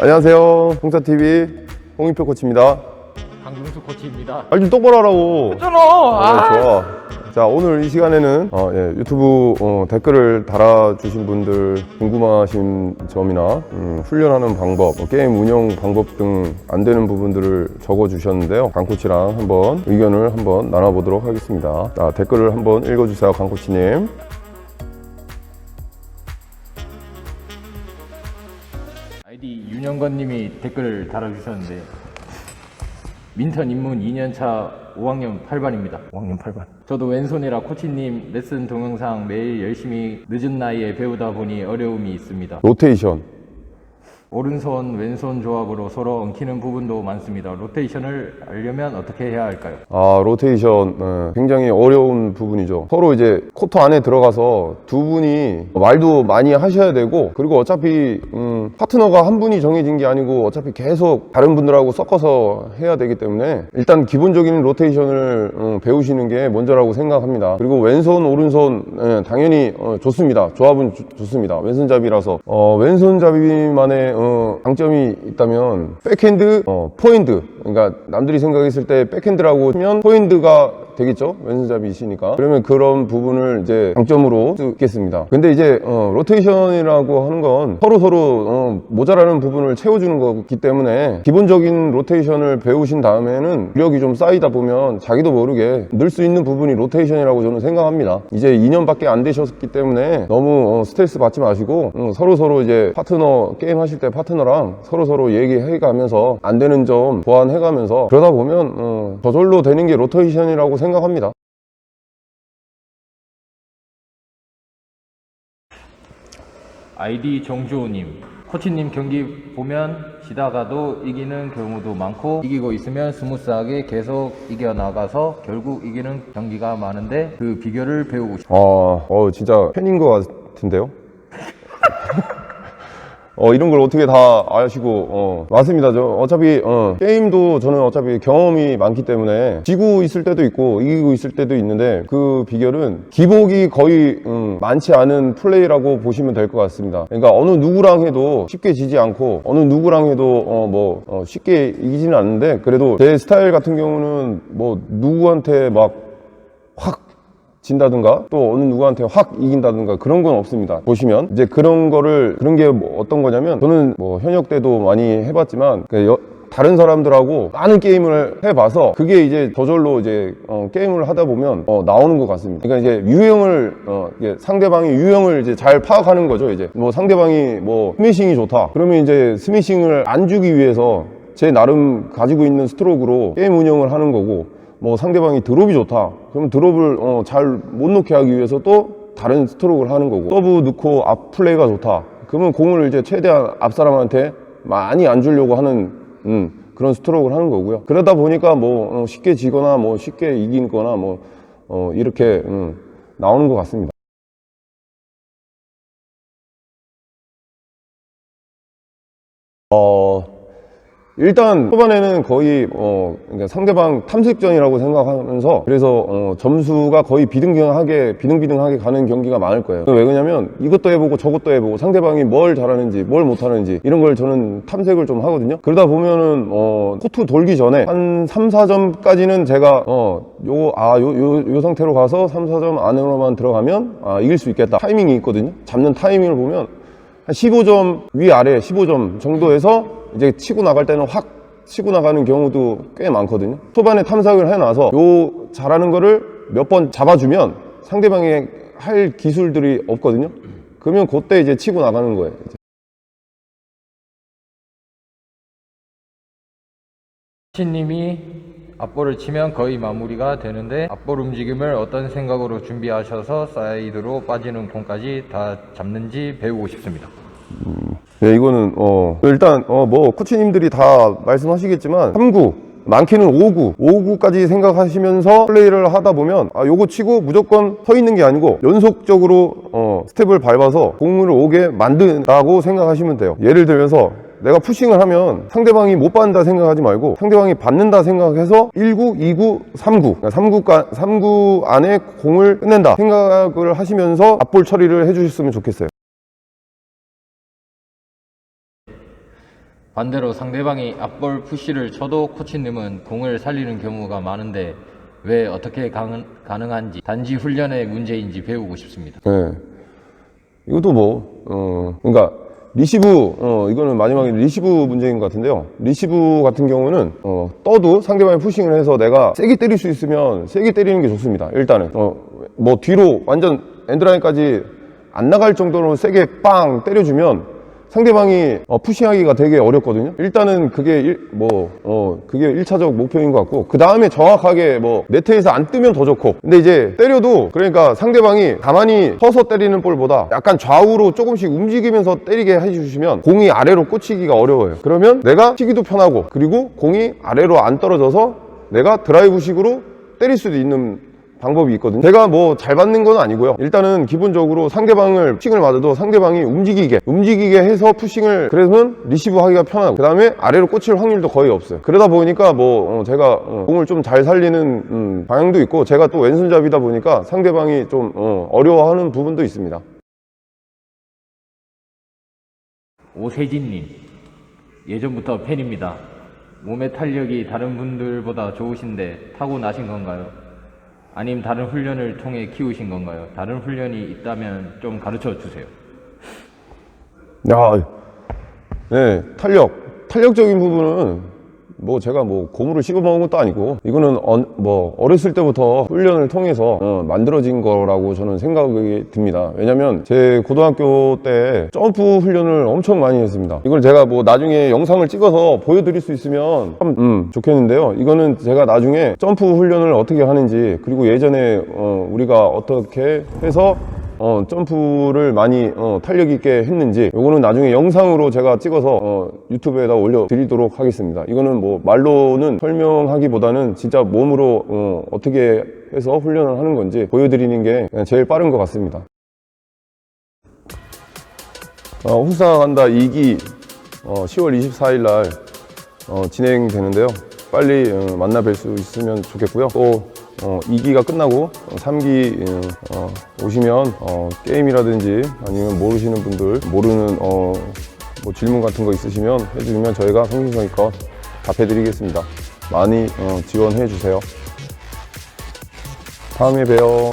안녕하세요. 홍사TV 홍인표 코치입니다. 강동수 코치입니다. 말좀 똑바로 하라고. 끊어! 네, 아! 좋아. 자, 오늘 이 시간에는 어, 예, 유튜브 어, 댓글을 달아주신 분들 궁금하신 점이나 음, 훈련하는 방법, 뭐 게임 운영 방법 등 안 되는 부분들을 적어주셨는데요. 강 코치랑 한번 의견을 한번 나눠보도록 하겠습니다. 자, 댓글을 한번 읽어주세요, 강 코치님. 아이디 윤영건님이 댓글을 달아주셨는데 민턴 입문 2년차 5학년 8반입니다. 5학년 8반. 저도 왼손이라 코치님 레슨 동영상 매일 열심히 늦은 나이에 배우다 보니 어려움이 있습니다. 로테이션. 오른손 왼손 조합으로 서로 엉키는 부분도 많습니다. 로테이션을 알려면 어떻게 해야 할까요? 아, 로테이션. 예, 굉장히 어려운 부분이죠. 서로 이제 코트 안에 들어가서 두 분이 말도 많이 하셔야 되고, 그리고 어차피, 음, 파트너가 한 분이 정해진 게 아니고, 어차피 계속 다른 분들하고 섞어서 해야 되기 때문에, 일단 기본적인 로테이션을 음, 배우시는 게 먼저라고 생각합니다. 그리고 왼손, 오른손, 예, 당연히 어, 좋습니다. 조합은 좋- 좋습니다. 왼손잡이라서. 어, 왼손잡이만의 어, 장점이 있다면, 백핸드, 어, 포핸드. 그러니까 남들이 생각했을 때 백핸드라고 하면 포핸드가 되겠죠? 왼손잡이시니까. 그러면 그런 부분을 이제 장점으로 쓰겠습니다. 근데 이제 어, 로테이션이라고 하는 건 서로 서로 어, 모자라는 부분을 채워주는 거기 때문에 기본적인 로테이션을 배우신 다음에는 기력이 좀 쌓이다 보면 자기도 모르게 늘 수 있는 부분이 로테이션이라고 저는 생각합니다. 이제 2년밖에 안 되셨기 때문에 너무 어, 스트레스 받지 마시고 어, 서로 서로 이제 파트너 게임 하실 때 파트너랑 서로 서로 얘기해가면서 안 되는 점 보완해가면서 그러다 보면 어, 저절로 되는 게 로테이션이라고 생각 합니다. 아이디 정주호님 코치님 경기 보면 지다가도 이기는 경우도 많고 이기고 있으면 스무스하게 계속 이겨나가서 결국 이기는 경기가 많은데 그 비결을 배우고 싶습니다. 아, 어, 진짜 팬인 것 같은데요? 어, 이런 걸 어떻게 다 아시고, 어, 맞습니다. 저, 어차피, 어, 게임도 저는 어차피 경험이 많기 때문에, 지고 있을 때도 있고, 이기고 있을 때도 있는데, 그 비결은 기복이 거의, 음, 많지 않은 플레이라고 보시면 될 것 같습니다. 그러니까 어느 누구랑 해도 쉽게 지지 않고, 어느 누구랑 해도, 어, 뭐, 어, 쉽게 이기지는 않는데, 그래도 제 스타일 같은 경우는 뭐, 누구한테 막, 확 진다든가 또 어느 누구한테 확 이긴다든가 그런 건 없습니다. 보시면 이제 그런 거를 그런 게 뭐 어떤 거냐면 저는 뭐 현역 때도 많이 해봤지만 그 여- 다른 사람들하고 많은 게임을 해봐서 그게 이제 저절로 이제 어, 게임을 하다 보면 어, 나오는 것 같습니다. 그러니까 이제 유형을 어, 이게 상대방이 유형을 이제 잘 파악하는 거죠. 이제 뭐 상대방이 뭐 스매싱이 좋다. 그러면 이제 스매싱을 안 주기 위해서 제 나름 가지고 있는 스트로크로 게임 운영을 하는 거고 뭐 상대방이 드롭이 좋다. 그럼 드롭을 어, 잘못 놓게 하기 위해서 또 다른 스트로크를 하는 거고 서브 넣고 앞 플레이가 좋다. 그러면 공을 이제 최대한 앞 사람한테 많이 안 주려고 하는 음, 그런 스트로크를 하는 거고요. 그러다 보니까 뭐 어, 쉽게 지거나 뭐 쉽게 이기거나 뭐 어, 이렇게 음, 나오는 것 같습니다. 어, 일단 초반에는 거의 어 그러니까 상대방 탐색전이라고 생각하면서 그래서 어, 점수가 거의 비등비등하게 비등비등하게 가는 경기가 많을 거예요. 왜 그러냐면 이것도 해보고 저것도 해보고 상대방이 뭘 잘하는지 뭘 못하는지 이런 걸 저는 탐색을 좀 하거든요. 그러다 보면은 어 코트 돌기 전에 한 3, 4점까지는 제가 어 요 아 요 요, 요 상태로 가서 3, 4점 안으로만 들어가면 아 이길 수 있겠다 타이밍이 있거든요. 잡는 타이밍을 보면 한 15점 위아래 15점 정도에서 이제 치고 나갈 때는 확 치고 나가는 경우도 꽤 많거든요. 초반에 탐색을 해놔서 요 잘하는 거를 몇 번 잡아주면 상대방이 할 기술들이 없거든요. 그러면 그때 이제 치고 나가는 거예요. 이제. 코치님이 앞볼을 치면 거의 마무리가 되는데 앞볼 움직임을 어떤 생각으로 준비하셔서 사이드로 빠지는 공까지 다 잡는지 배우고 싶습니다. 네, 이거는 어 일단 어 뭐 코치님들이 다 말씀하시겠지만 3구 많게는 5구 5구까지 생각하시면서 플레이를 하다 보면 아 요거 치고 무조건 서 있는 게 아니고 연속적으로 어 스텝을 밟아서 공을 오게 만든다고 생각하시면 돼요 예를 들면서 내가 푸싱을 하면 상대방이 못 받는다 생각하지 말고 상대방이 받는다 생각해서 1구, 2구, 3구. 3구, 3구 안에 공을 끝낸다 생각을 하시면서 앞볼 처리를 해주셨으면 좋겠어요. 반대로 상대방이 앞볼 푸시를 쳐도 코치님은 공을 살리는 경우가 많은데 왜 어떻게 가능, 가능한지 단지 훈련의 문제인지 배우고 싶습니다. 예. 이것도 뭐, 어, 그러니까 리시브, 어, 이거는 마지막에 리시브 문제인 것 같은데요. 리시브 같은 경우는, 어, 떠도 상대방이 푸싱을 해서 내가 세게 때릴 수 있으면 세게 때리는 게 좋습니다. 일단은. 어, 뭐 뒤로 완전 엔드라인까지 안 나갈 정도로 세게 빵 때려주면 상대방이 어, 푸싱하기가 되게 어렵거든요. 일단은 그게 일, 뭐, 어, 그게 1차적 목표인 것 같고, 그 다음에 정확하게 뭐, 네트에서 안 뜨면 더 좋고. 근데 이제 때려도, 그러니까 상대방이 가만히 서서 때리는 볼보다 약간 좌우로 조금씩 움직이면서 때리게 해주시면 공이 아래로 꽂히기가 어려워요. 그러면 내가 치기도 편하고, 그리고 공이 아래로 안 떨어져서 내가 드라이브식으로 때릴 수도 있는 방법이 있거든요. 제가 뭐 잘 받는 건 아니고요. 일단은 기본적으로 상대방을 푸싱을 맞아도 상대방이 움직이게 움직이게 해서 푸싱을 그러면 리시브 하기가 편하고 그 다음에 아래로 꽂힐 확률도 거의 없어요. 그러다 보니까 뭐 어, 제가 어, 공을 좀 잘 살리는 음, 방향도 있고 제가 또 왼손잡이다 보니까 상대방이 좀 어, 어려워하는 부분도 있습니다. 오세진님 예전부터 팬입니다. 몸의 탄력이 다른 분들보다 좋으신데 타고 나신 건가요? 아님 다른 훈련을 통해 키우신 건가요? 다른 훈련이 있다면 좀 가르쳐 주세요. 야, 네, 탄력. 탄력적인 부분은 뭐 제가 뭐 고무를 씹어 먹은 것도 아니고 이거는 어, 뭐 어렸을 때부터 훈련을 통해서 어, 만들어진 거라고 저는 생각이 듭니다. 왜냐면 제 고등학교 때 점프 훈련을 엄청 많이 했습니다. 이걸 제가 뭐 나중에 영상을 찍어서 보여드릴 수 있으면 참 음, 좋겠는데요. 이거는 제가 나중에 점프 훈련을 어떻게 하는지 그리고 예전에 어, 우리가 어떻게 해서 어, 점프를 많이 어, 탄력 있게 했는지 요거는 나중에 영상으로 제가 찍어서 어, 유튜브에다 올려드리도록 하겠습니다. 이거는 뭐 말로는 설명하기보다는 진짜 몸으로 어, 어떻게 해서 훈련을 하는 건지 보여드리는 게 제일 빠른 것 같습니다. 어, 후사 간다 2기 어, 10월 24일 날 어, 진행되는데요. 빨리 어, 만나 뵐 수 있으면 좋겠고요. 또 어, 2기가 끝나고 3기 어, 오시면 어, 게임이라든지 아니면 모르시는 분들 모르는 어, 뭐 질문 같은 거 있으시면 해주시면 저희가 성심성의껏 답해드리겠습니다. 많이 어, 지원해 주세요. 다음에 봬요.